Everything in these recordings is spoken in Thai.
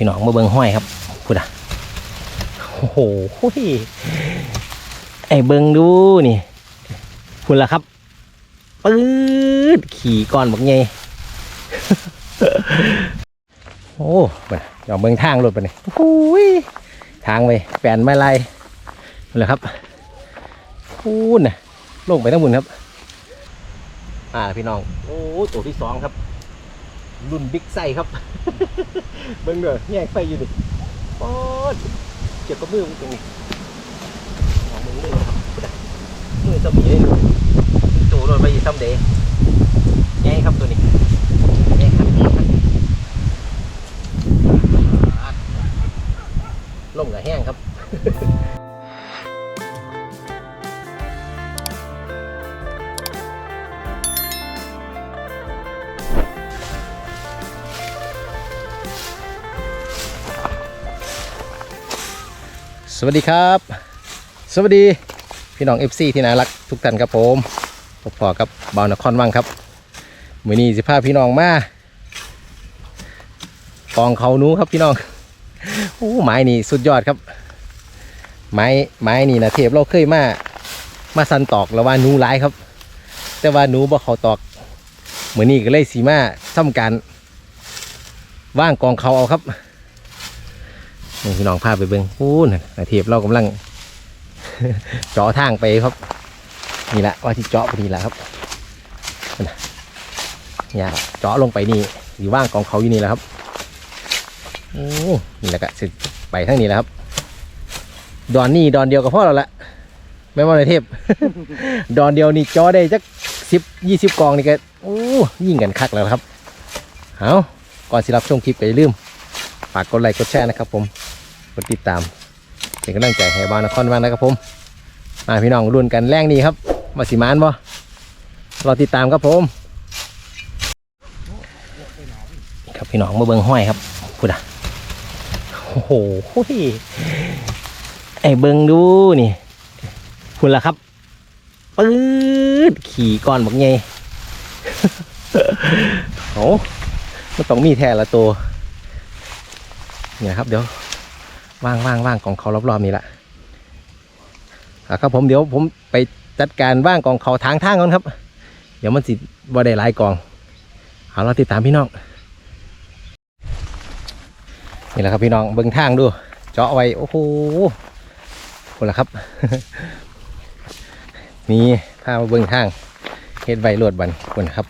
พี่น้องมาเบิงห้อยครับพูดอะโอ้โหไอ้เบิงดูนี่พูดละครับปื๊ดขี่ก่อนบักไงโอ้ไปเดี๋ยวเบิงทางรถไปนี่โอ้ยทางไปแปนไม่ไรพูดละครับพูดน่ะลงไปทั้งหมดครับ อ่าพี่น้อง โอ้ตัวที่สองครับ รุ่นบิ๊กไซครับ เบิ่งเด้อแยกไฟอยู่ดิปอดเก็บกับมือมันตรงนี้ของมึงเลยครับมือจะมีเลยตัวรถไปอีกซัมเดย์แง่ครับตัวนี้แง่ครับลงกับแห้งครับ สวัสดีครับ สวัสดีพี่น้อง FC ที่น่ารักทุกท่านครับผมพบพอกับบาวนครวังครับมือนี้สิพาพี่น้องมากองเขานู้ครับพี่น้องโอ้ไม้นี่สุดยอดครับ ไม้ไม้นี่นะเทพเราเคยมามาสันตอกแล้วว่านูร้ายครับ แต่ว่านูบ่เขาตอกมือนี้ก็เลยสีมาทำการว่างกองเขาเอาครับ พี่น้องพาไปเบิ้งพูนนาเทียบเรากำลังเจาะทางไปครับ นี่แหละว่าที่เจาะพอดีแหละครับเนี่ยเจาะลงไปนี่อยู่ว่างกองเขาอยู่นี่แหละครับโอ้นี่แหละก็สิไปทั้งนี้แหละครับ ดอนนี่ดอนเดียวกับพ่อเราละไม่ว่าในเทพ ดอนเดียวนี่เจาะได้จักสิบยี่สิบกองนี่ก็โอ้ยิ่งกันคักแล้วครับเอาก่อนสิรับชมคลิปไปอย่าลืมฝากกดไลค์กดแชร์นะครับผม ดติดตามเป็นกำลังใจให้บ้านนครบ้างนะครับผมมาพี่น้องรุ่นกันแรงนี้ครับมาสิมานบ่รอติดตามครับผมครับพี่น้องมาเบิ่งห้อยครับพูดอะโอ้โหไอ้เบิ่งดูนี่พูดละครับปื๊ดขี่ก่อนบักไงโอ้มันต้องมีแท้ละตัวเนี่ยครับเดี๋ยว ว่างว่างว่างของเขารอบๆนี้ละอะครับผมเดี๋ยวผมไปจัดการว่างกองเขาทางทางก่อนครับ เดี๋ยวมันสิบ่ได้หลายกองเอาเราติดตามพี่น้องนี่แหละครับพี่น้องเบิ่งทางดู เจาะไว้โอ้โหคนละครับ นี่พามาเบิ่งทางเฮ็ดไว้รวดบันคนครับ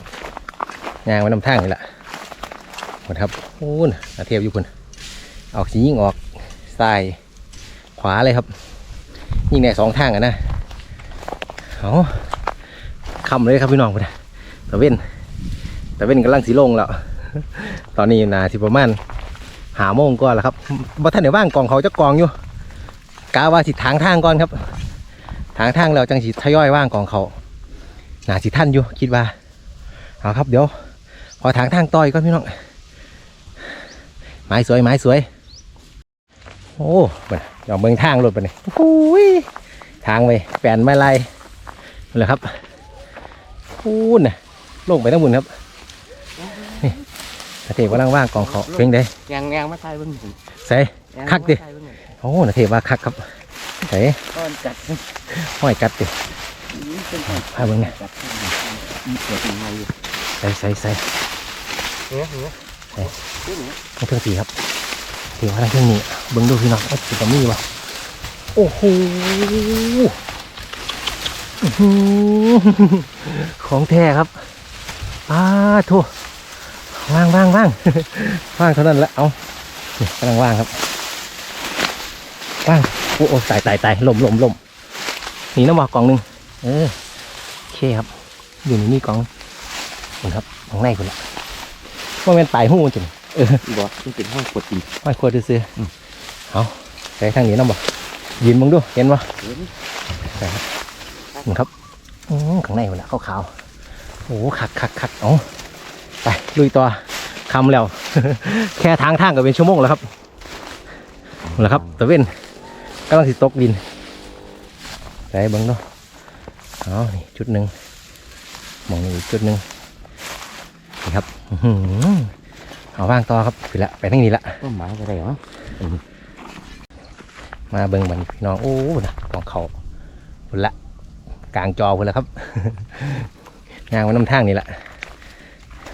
ยางไว้นำทางนี่แหละคนครับโอ้นอาเทียบอยู่คนออกสียิ่งออก ซ้ายขวาเลยครับ ยิ่งในสองทางอะนะเอาคำเลยครับพี่น้องพุ่นน่ะตะเว้นตะเว้นกำลังสีลงแล้วตอนนี้นาสิประมาณหาโมงก่อนแล้วครับบ่ท่านเดี๋ยวว่างกองเขาจะกองอยู่กาว่าสิทางทางก่อนครับ ทางทางแล้วจังสิทยอยว่างกองเขานาสิท่านอยู่คิดว่าเอาครับเดี๋ยว พอทางทางต่อยก่อนพี่น้องไม้สวยไม้สวย โอ้ไปเดี๋ยวเบิ่งทางรถไปนี่โอ้ยทางไปแปลนไม่ไรนั่นแหละครับพูนน่ะลงไปทั้งหมดครับนี่นาเทพกำลังว่างกองเขาเพ่งได้ยางยางมาใส่เบิ่งสิใส่ยางคักดิมาใส่เบิ่งหน่อยโอ้นาเทพว่าคักครับใส่ก้อนจัดห้อยกัดดินี่เป็นพาเบิ่งนะจัดมีเกิดยังไงอยู่ใส่ใส่ใส่เนื้อเนื้อเนื้อเนื้อต้องเครื่องสีครับ เดี๋ยวอะไรเครื่องนี้เบิ่งดูพี่น้องไอ้สิบมีวะโอ้โหของแท้ครับอ้าโถว่างว่างว่างว่างเท่านั้นแหละเอากำลังว่างครับว่างโอ้โอ้ตายตายตายลมลมลมหนีน้ำหมอกกล่องหนึ่งเออโอเคครับ อยู่ในนี่กล่องนี่ครับข้างในคุณละว่าเป็นตายหู้จริง บ่มันเป็นห้องกดอีกไม่ควรซื้อเอาใส่ทางนี้น้ำบ่ยืนมึงดูเห็นบ่เห็นครับนี่ครับอืมข้างในมันละขาวๆโอ้คักคักคักเอาไปลุยต่อคำแล้ว แค่ทางทางก็เป็นชั่วโมงแล้วครับนั่แหละครับตะเว้นกำลังสิตกดินใส่เบิ้งเนาะเอานี่จุดหนึ่งมองนี่อีกจุดหนึ่งนี่ครับอื้อหือ เอาว่างต่อครับไปละไปทางนี้ละต้นไม้อะไรวะมาเบิ่งบัดนพี่น้องโอ้นะกองเขาพุ่นละกลางจอพุ่นละครับยางไว้น้ำทางนี่ละ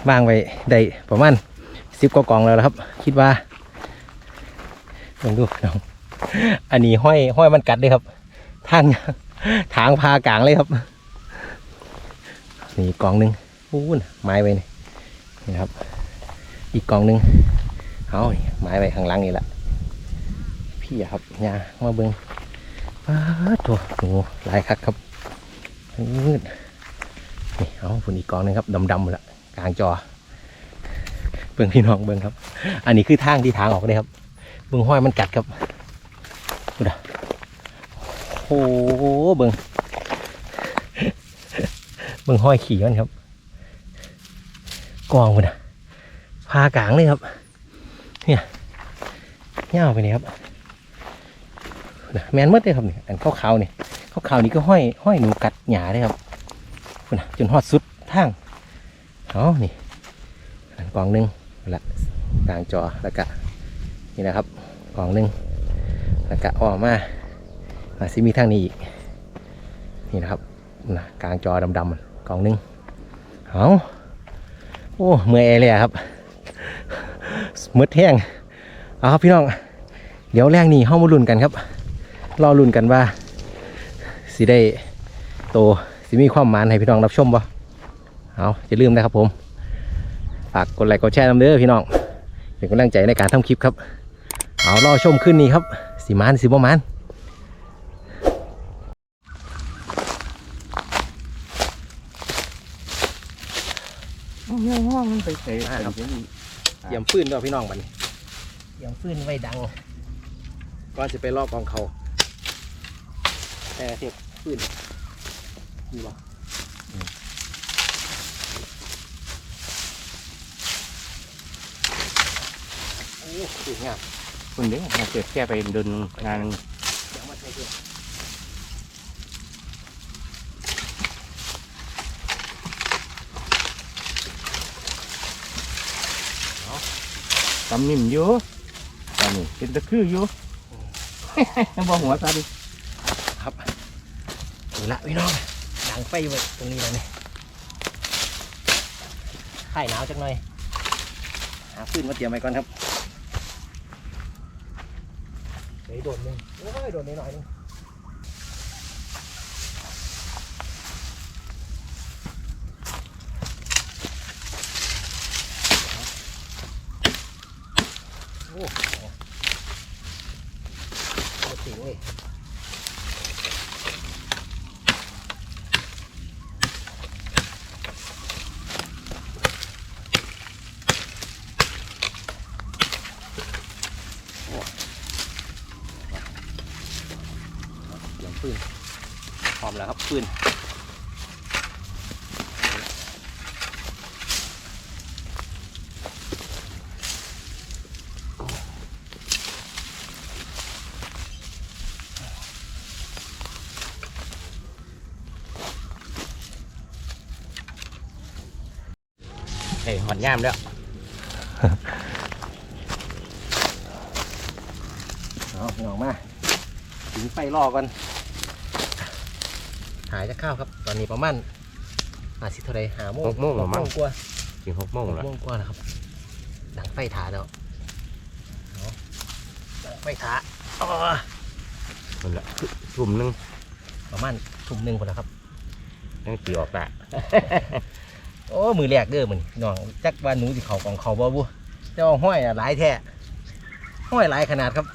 วางไว้ได้ประมาณสิบกว่ากองแล้วละครับ คิดว่าลองดูพี่น้องอันนี้ห้อยห้อยมันกัดเลยครับทางทางพากลางเลยครับ นี่กองหนึ่งอู้นะไม้ไว้นี่นี่นะครับ อีกกองหนึ่งเอาไม้ไว้ข้างหล่างนี่แหละพี่ครับยามาเบิงป้าตัวโอ้หลายคักครับมืดนี่เอาฝุ่นอีกกองนึงครับดำๆละกลางจอเบิ่งพี่น้องเบิ่งครับ อันนี้คือทางที่ทางออกเลยครับเบิ่งห้อยมันกัดครับดูดะโอ้โหเบิ่งเบิ่งห้อยขี่มันครับกองมันอะากลางเลยครับ เนี่ยเงาไปนี่ครับแมนหมดเลยครับนี่อันขาวๆนี่ขาวๆนี่ก็ห้อยห้อยหนูกัดหยาเลยครับพุ่นนะจนฮอดสุดทางเอานี่อันกองหนึ่งละกลางจอแล้วก็นี่นะครับกองหนึ่งแล้วก็ออกมาอาซิมีทางนี้อีกนี่นะครับนะกลางจอดำๆกองหนึ่งเอาโอ้เมื่อยเลยครับ มืดแห้งเอาครับพี่น้อง เดี๋ยวแรกนี่เข้ามาลุ้นกันครับ รอลุ้นกันว่าสิได้โตสิมีความหมานให้พี่น้องรับชมบ่เอาจะลืมนะครับผม ฝากกดไลค์กดแชร์นำเด้อพี่น้อง เป็นกำลังใจในการทำคลิปครับ เอารอชมขึ้นนี้ครับสิมานสิบ่มานเงี้ยห้องมันไปเตะ ครับเยี่ยมฟื้นด้วยพี่น้องบัดนเยี่ยมฟื้นไว้ดังก่อนจะไปลอกกองเขาแต่เทียบฟื้นนี่บ่โอ้สวยงามคนเด้มาเกิดแค่ไปเดินงานเดี๋ยวมาใช้เพื่อำนิ่มอยู่ตอนนี้เป็นตะคืออยู่น้ำบ่หัวตาดิครับนี่ละพี่น้องดังไฟไว้ตรงนี้เลยเนี่ยไข่หนาวจักหน่อยหาฟืนมาเตรียมไว้ก่อนครับเดี๋ยวโดดหนึงโอ้ยโดดนิดหน่อยหนึงโอ้โหโอ้ถึงเลย เสียงปืนพ ร้อมแล้วครับปืนเฮ้ยหอนย่ามแล้วเอาพี่น้องมาถึงไฟรอก่อนหายจะข้าวครับ ตอนนี้ประมาณหาสิเท่าไรหาโมงหกโมงเหรอมั้ง กว่าถึงหกโมงหกแล้วโมงกว่าแล้วครับดังไฟถาแล้วเอาดังไฟถาอ้อคนละกลุ่มหนึงประมาณทุ่มหนึ่งคนแล้วครับยังตีออกละโอ้มือแรกเด้อมันน้องจักว่าหนูสิเขาของเขาบ่บุแต่ว่าห้อยอะหลายแท้ห้อยหลายขนาดครับ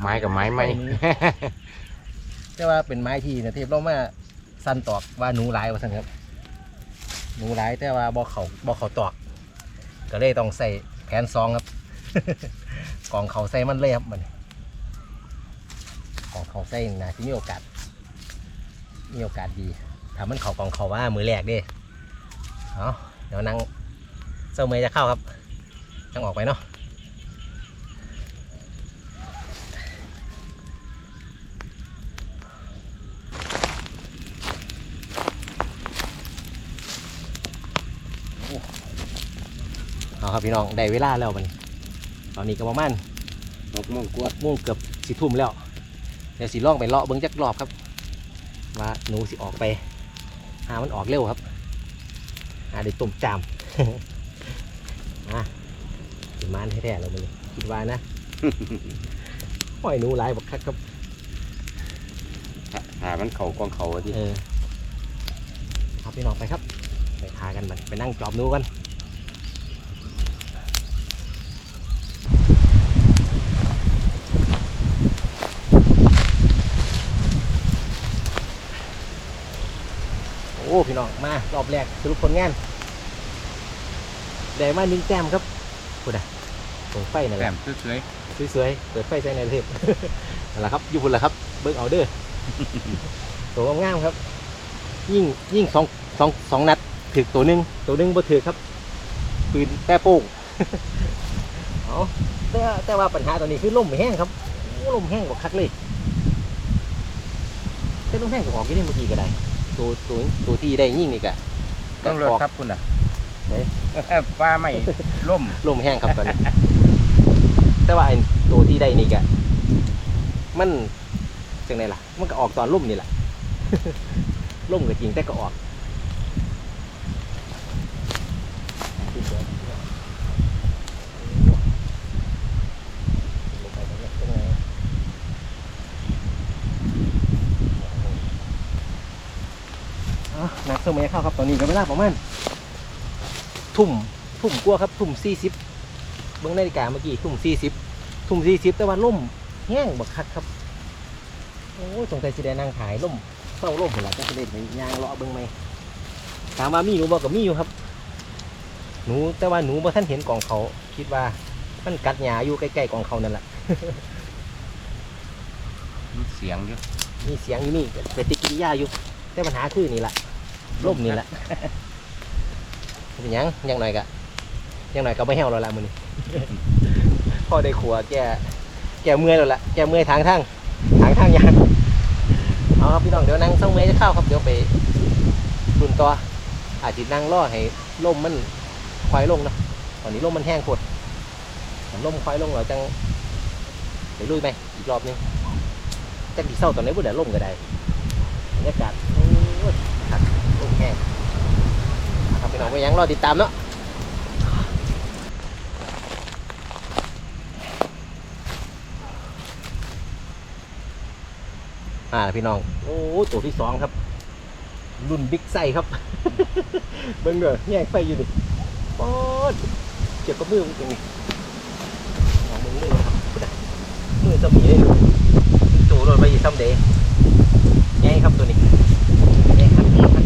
ไม้กับไม้ไหมแต่ว่าเป็นไม้ที่นะเทพเรามา สั้นตอกว่าหนูหลายว่าสั่นครับหนูหลายแต่ว่าบ่เขาบ่เขาตอก ก็เลยต้องใส่แผนซองครับ กองเขาใส่มันเลยครับมันกองเขาใส่นะที่มีโอกาสมีโอกาสดีถ้ามันเขากองเขาว่ามือแรกด้เอาเดี๋ยวนั่งเจ้าเมย์จะเข้าครับจังออกไปเนาะ เอาครับพี่น้องได้เวลาแล้วมันตอนนี้ก็ประมาณหกโมงกกว่าดโมงเกือบสิทุ่มแล้วเดี๋ยวสิล่องไปเลาะเบิ้งจักรอบครับ ว่าหนูสิออกไป หามันออกเร็วครับหาได้ตุ่มจามอะสิมานให้แท้แล้วมันนี่คิดว่านะปล่อยหนูหลายบักคักครับหามันเขากองเขาอะที่เออครับพี่น้องไปครับ ไปพากันมันไปนั่งจอบหนูกัน โอ้พี่น้อง มารอบแรกสรุปผลงานได้มาหนึ่งแต้มครับพูดอะตรงไฟนั่นแหแต้ละมสวยสวยๆเปิดไฟใส่ในเทป นั่นแหละครับอยู่พุ่นแหละครับเบิ้งเอาเด้อ ตัวงามๆครับ ยิ่งยิ่งสองสองสองนัดถือตัวหนึ่งตัวหนึ่งบ่ถือครับปืนแป้โป้ง เอาแต่แต่ว่าปัญหาตอนนี้คือลมแห้งครับโอ้ลมแห้งกว่าคักเลยแต่ลมแห้งก็ออกอยี่นี่เมื่อกี้ก็ได้ ตัวตัวตัวที่ได้ยิ่งนี่ก็ๆต้องรถออกครับคุณอะไหนฟ้าไม่ล่มลมแห้งครับตอนนี้ แต่ว่าไอ้ตัวที่ได้นี่ก็มันจังไงล่ะ มันก็ออกตอนล่มนี่แหละล่มก็จริงแต่ก็ออก อะนักสมัยเข้าครับตอนนี้ก็เวลาประมาณทุ่มทุ่มกว่าครับทุ่มสี่สิบเบื้องนาฬิกาเมื่อกี้ทุ่มสี่สิบทุ่มสี่สิบแต่ว่าล่มแห้งบักคักครับโอ้ยสงสัยสิได้นั่งขายล่มเศร้าล่มหมดละจะสิได้ไปย่างเลาะเบื้องไหมถามว่ามีหนูบอกกับมีอยู่ครับ หนูแต่ว่าหนูบ่ท่านเห็นกองเขาคิดว่ามันกัดหญ้าอยู่ใกล้ๆกองเขานั่นแหละมีเสียงอยู่มีเสียงอยู่นี่ปฏิกิริยาอยู่แต่ปัญหาคือนี่แหละ ล่มนี่แหละเป็นยังยังหน่อยกะยังหน่อยก็ไม่แห้วแล้วละมือนี้พ่อได้ขัวแกแกเมื่อยแล้วละแกเมื่อยทางทางทางทางยางเอาครับพี่น้องเดี๋ยวนั่งส่งเมย์จะเข้าครับเดี๋ยวไปรุนต่ออาจจะนั่งรอให้ลมมันควายลงนะตอนนี้ลมมันแห้งโคตรลมควายลงเราจังไปลุยไหมอีกรอบนึงจักดีเศร้าตอนนี้บุเดี๋ยวลมก็ได้บรรยากาศโอ้ยขัดลมแห้ง ครับพี่ น้องไปยังรอติดตามเนาะอ่าพี่น้อง โอ้ตัวที่สองครับ รุ่นบิ๊กไซครับ เบิ้งเด้อแยกไฟอยู่ดิโอ้ยเจ็บกับมือมันตรงนี้ลองมือมือครับมือสมีเลยตัวรถไปอีกซัมเดย์แง่ครับตัวนี้แง่ครับแง่ครับ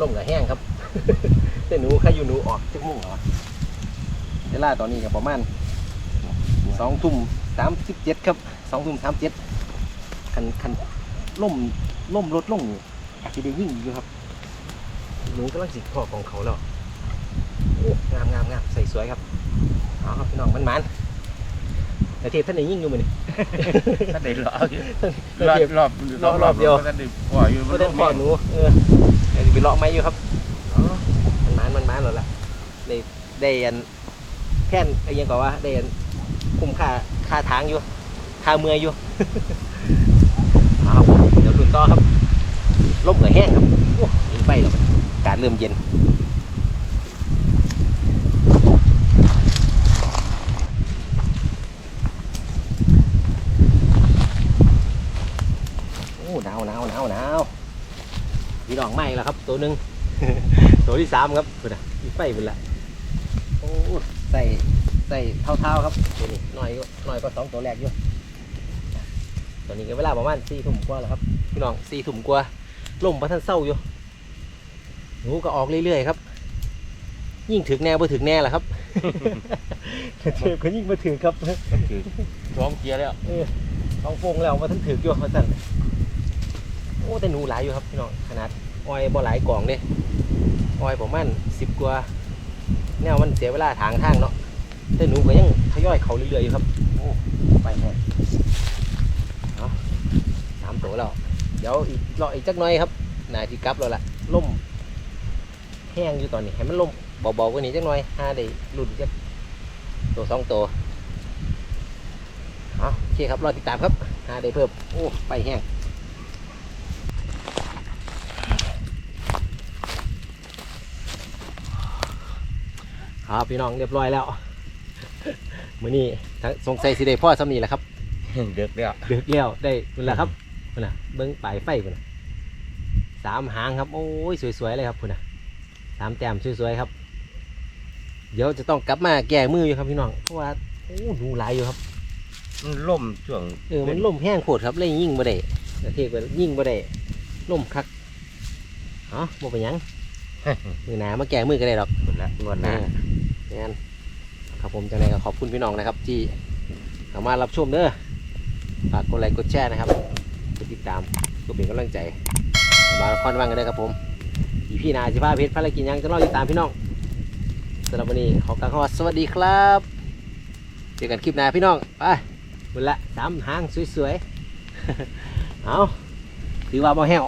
ล่มกับ แห้งครับ แต่หนูใครอยู่หนูออกจักมุ่งเหรอเวลาตอนนี้ก็ประมาณสองทุ่มสามสิบเจ็ดครับสองทุ่มสามเจ็ดคันคันล่มล่มรถล่มนี่อาจจะได้ยิ่งอยู่ครับ หนูกำลังสิพ่อของเขาแล้วโอ้งามงามงามใส่สวยครับเอาครับพี่น้องมันมันแต่เทพท่านไหนยิ่งอยู่มือนี่ถ้าได้รออยู่แต่รอบเทพรอบรอบรอบเดียวถ้าได้พออยู่ก็ได้พ่อหนูเออ เดี๋ยวสิไปเลาะไม้อยู่ครับอ๋อมันมันมันมันหรอล่ะได้ได้ยันแค่นไอ้ยังก่อว่าได้ยันคุ้มค่าค่าทางอยู่ค่าเมื่อยอยู่เอาเดี๋ยวลุนต่อครับลมเหนือแห้งครับโอ้ยไปแล้วการเริ่มเย็นโอ้หนาวหนาวหนาวหนาว พี่น้องไหม้แล้วครับ ตัวหนึ่งตัวที่สามครับคุณอะยิงไปเป็นละโอ้ใส่ใส่เท้าๆครับตัวนี้หน่อยก็หน่อยก็สองตัวแรกอยู่ตอนนี้ก็เวลาประมาณสี่ทุ่มกว่าแล้วครับพี่น้องสี่ทุ่มกว่าลมพระท่านเศร้าอยู่หนูก็ออกเรื่อยๆครับ ยิ่งถึงแนวไปถึงแน่แหละครับเถือก็ยิ่งมาถึงครับคือท้องเกียร์แล้วเออลองโฟงแล้วมาท่านถึกอยู่มาท่าน โอ้แต่หนูหลายอยู่ครับพี่น้องขนาดออยบ่หลายกล่องเด้ออยประมาณสิบกว่าแนวมันเสียเวลาทางทางเนาะแต่หนูก็ยังทยอยเขาเรื่อยๆอยู่ครับโอ้ไปแน่เอาสามตัวแล้วเดี๋ยวอีกรออีกจักหน่อยครับนายที่กลับแล้วล่ะล่มแห้งอยู่ตอนนี้ให้มันลมเบาๆกว่านี้จังหน่อยหาได้หลุดจักตัวสองตัวเอาโอเคครับรอติดตามครับหาได้เพิ่มโอ้ไปแห้ง ครับพี่น้องเรียบร้อยแล้วมื้อนี้ทั้งสงสัยสิได้พ่อสำนีแหละครับเดือกแล้วเดือกแล้วได้เวลาครับพุ่นน่ะเบิ้งปลายไฟพุ่นน่ะสามหางครับโอ้ยสวยๆเลยครับพุ่นน่ะสามแต้มสวยๆครับ เดี๋ยวจะต้องกลับมาแก้มืออยู่ครับพี่น้องเพราะว่าโอ้ดูหลายอยู่ครับมันล่มช่วงเออมันล่มแห้งโคตรครับเลยยิ่งบ่ได้กระเทกไปยิ่งบ่ได้ล่มคักเอ๋อบ่เป็นหยังมือหนามาแก้มือก็ได้ดอกหมดละงวดหนะ งั้นครับผมจังไดก็ขอบคุณพี่น้องนะครับ ที่เข้ามารถรับชมเด้อฝากกดไลค์กดแชร์นะครับกดติดตามก็เป็นกำลังใจมาคอนว่างกันเด้ครับผมอีพี่นาจิพาเพชรภารกิจยังจะรอติดตามพี่น้องสำหรับวันนี้ขอกล่าวคำว่าสวัสดีครับเจอกันคลิปหน้าพี่น้องไปหมดละสามหางสวยๆ เอาถือว่าบ่แห้ว